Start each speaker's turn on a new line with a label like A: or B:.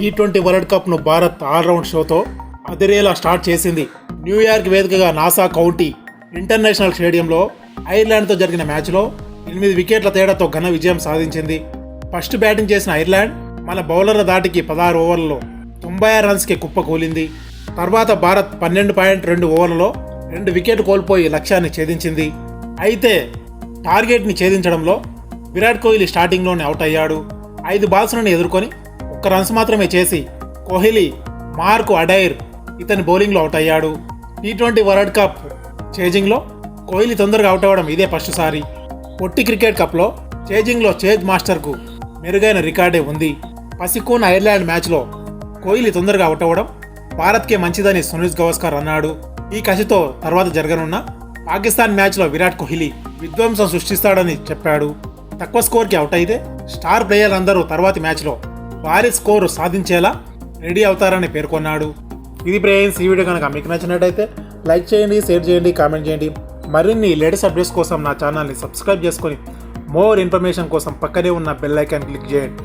A: Tea twenty world కప్ను Bharat all round షోతో అదిరేలా start చేసింది న్యూయార్క్ వేదికగా నాసా కౌంటీ. ఇంటర్నేషనల్ స్టేడియంలో ఐర్లాండ్తో జరిగిన మ్యాచ్లో ఎనిమిది వికెట్ల తేడాతో ఘన విజయం సాధించింది. ఫస్ట్ బ్యాటింగ్ చేసిన ఐర్లాండ్ మన బౌలర్ల దాటికి పదహారు ఓవర్లలో తొంభై ఆరు రన్స్కి కుప్పకూలింది తర్వాత భారత్ పన్నెండు పాయింట్ రెండు ఓవర్లలో రెండు వికెట్ కోల్పోయి లక్ష్యాన్ని ఛేదించింది. అయితే టార్గెట్ని ఛేదించడంలో విరాట్ కోహ్లీ స్టార్టింగ్లోనే అవుట్ అయ్యాడు. ఐదు బాల్స్లను ఎదుర్కొని ఒక్క రన్స్ మాత్రమే చేసి కోహ్లీ మార్క్ అడైర్ ఇతని బౌలింగ్లో అవుట్ అయ్యాడు. టీ ట్వంటీ వరల్డ్ కప్ చేజింగ్లో కోహ్లీ తొందరగా అవుట్ అవ్వడం ఇదే ఫస్ట్ సారి. పొట్టి క్రికెట్ కప్లో చేజింగ్లో చేజ్ మాస్టర్కు మెరుగైన రికార్డే ఉంది. పసికూన్ ఐర్లాండ్ మ్యాచ్లో కోహ్లీ తొందరగా అవుట్ అవ్వడం భారత్కే మంచిదని సునీల్ గవస్కర్ అన్నాడు. ఈ కసితో తర్వాత జరగనున్న పాకిస్తాన్ మ్యాచ్లో విరాట్ కోహ్లీ విధ్వంసం సృష్టిస్తాడని చెప్పాడు. తక్కువ స్కోర్కి అవుట్ అయితే స్టార్ ప్లేయర్ అందరూ తర్వాతి మ్యాచ్లో భారీ స్కోరు సాధించేలా రెడీ అవుతారని పేర్కొన్నాడు. ఇది ప్రేయన్స్ ఈ వీడియో కనుక మీకు నచ్చినట్టయితే లైక్ చేయండి షేర్ చేయండి కామెంట్ చేయండి. మరిన్ని లేటెస్ట్ అప్డేట్స్ కోసం నా ఛానల్ని సబ్స్క్రైబ్ చేసుకొని మోర్ ఇన్ఫర్మేషన్ కోసం పక్కనే ఉన్న బెల్ ఐకాన్ క్లిక్ చేయండి.